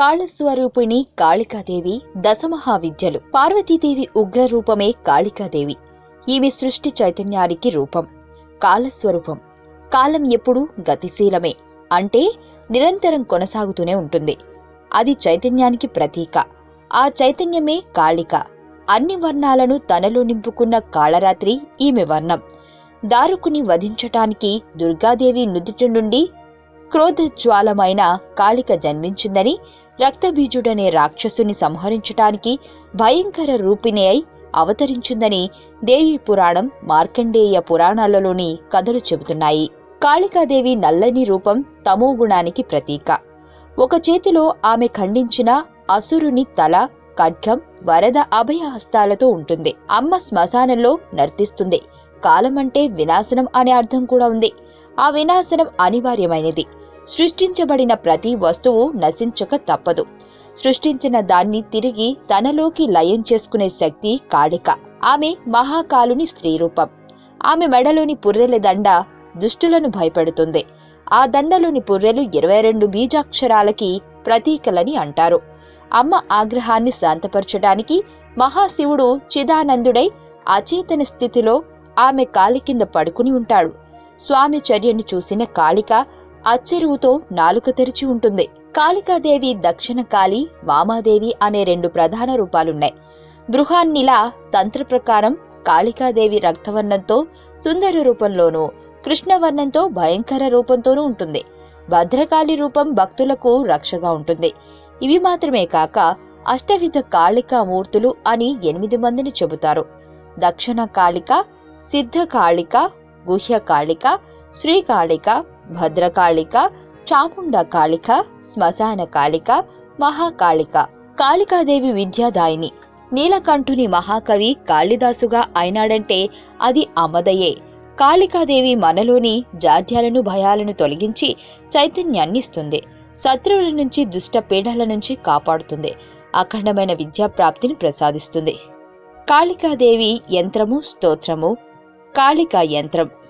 కాళస్వరూపిణి కాళికాదేవి దశమహావిద్యలు. పార్వతీదేవి ఉగ్ర రూపమే కాళికాదేవి. ఈమె సృష్టి చైతన్యానికి రూపం. కాలస్వరూపం కాలం ఎప్పుడూ గతిశీలమే. అంటే నిరంతరం కొనసాగుతూనే ఉంటుంది. అది చైతన్యానికి ప్రతీక. ఆ చైతన్యమే కాళిక. అన్ని వర్ణాలను తనలో నింపుకున్న కాళరాత్రి ఈమె వర్ణం. దారుకుని వధించటానికి దుర్గాదేవి నుదుటి నుండి క్రోధజ్వాలమైన కాళిక జన్మించిందని రక్తబీజుడనే రాక్షసుని సంహరించటానికి భయంకర రూపిణి అయి అవతరించిందని దేవి పురాణం మార్కండేయ పురాణాలలోని కథలు చెబుతున్నాయి. కాళికాదేవి నల్లని రూపం తమో గుణానికి ప్రతీక. ఒక చేతిలో ఆమె ఖండించిన అసురుని తల ఖడ్గం వరద అభయ హస్తాలతో ఉంటుంది. అమ్మ శ్మశానంలో నర్తిస్తుంది. కాలమంటే వినాశనం అనే అర్థం కూడా ఉంది. ఆ వినాశనం అనివార్యమైనది. సృష్టించబడిన ప్రతి వస్తువు నశించక తప్పదు. సృష్టించిన దాన్ని తిరిగి తనలోకి లయం చేసుకునే శక్తి కాళిక ఆమె మహాకాలుని స్త్రీరూపం ఆమె మెడలోని పుర్రెల దండ దుష్టులను భయపెడుతుంది. ఆ దండలోని పుర్రెలు ఇరవై రెండు బీజాక్షరాలకి ప్రతీకలని అంటారు. అమ్మ ఆగ్రహాన్ని శాంతపరచడానికి మహాశివుడు చిదానందుడై అచేతన స్థితిలో ఆమె కాలి కింద పడుకుని ఉంటాడు. స్వామి చర్యను చూసిన కాళిక అచ్చెరువుతో నాలుక తెరిచి ఉంటుంది. కాళికాదేవి దక్షిణ కాళి వామాదేవి అనే రెండు ప్రధాన రూపాలున్నాయి. బృహాన్నిలా తంత్ర ప్రకారం కాళికాదేవి రక్తవర్ణంతో సుందర రూపంలోనూ కృష్ణవర్ణంతో భయంకర రూపంతోనూ ఉంటుంది. భద్రకాళి రూపం భక్తులకు రక్షగా ఉంటుంది. ఇవి మాత్రమే కాక అష్టవిధ కాళికా మూర్తులు అని ఎనిమిది మందిని చెబుతారు. దక్షిణ కాళిక సిద్ధ కాళిక గుహ్య కాళిక శ్రీకాళిక భద్రకాళిక చాముండ కాళిక శ్మశాన కాళిక మహాకాళిక. కాళికాదేవి విద్యాదాయిని. నీలకంఠుని మహాకవి కాళిదాసుగా అయినాడంటే అది అమ్మదయే కాళికాదేవి మనలోని జాడ్యాలను భయాలను తొలగించి చైతన్యాన్నిస్తుంది. శత్రువుల నుంచి దుష్ట పీడల నుంచి కాపాడుతుంది. అఖండమైన విద్యా ప్రాప్తిని ప్రసాదిస్తుంది. కాళికాదేవి యంత్రము స్తోత్రము. కాళికా యంత్రం.